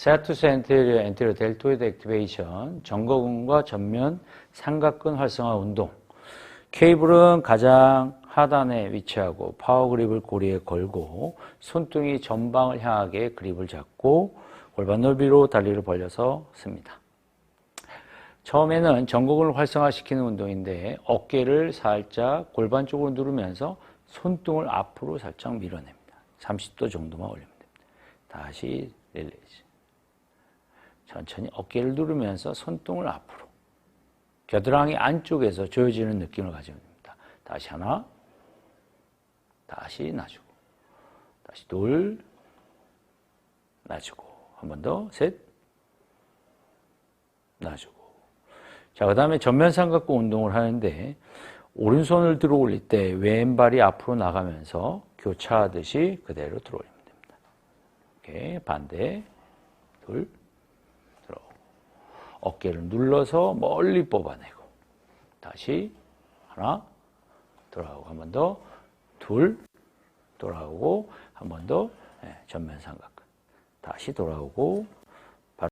세투스 엔테리어 엔테리어 델토이드 액티베이션 전거근과 전면 삼각근 활성화 운동 케이블은 가장 하단에 위치하고 파워 그립을 고리에 걸고 손등이 전방을 향하게 그립을 잡고 골반 넓이로 다리를 벌려서 씁니다. 처음에는 전곡을 활성화시키는 운동인데 어깨를 살짝 골반 쪽으로 누르면서 손등을 앞으로 살짝 밀어냅니다. 30도 정도만 올리면 됩니다. 다시 릴리즈. 천천히 어깨를 누르면서 손등을 앞으로. 겨드랑이 안쪽에서 조여지는 느낌을 가지면 됩니다. 다시 하나, 다시 놔주고, 다시 둘, 놔주고, 한 번 더, 셋, 놔주고. 자, 그 다음에 전면 삼각근 운동을 하는데, 오른손을 들어 올릴 때 왼발이 앞으로 나가면서 교차하듯이 그대로 들어 올리면 됩니다. 이렇게 반대, 둘. 어깨를 눌러서 멀리 뽑아내고, 다시 하나, 돌아오고, 한 번 더, 둘, 돌아오고, 한 번 더, 네, 전면 삼각근. 다시 돌아오고,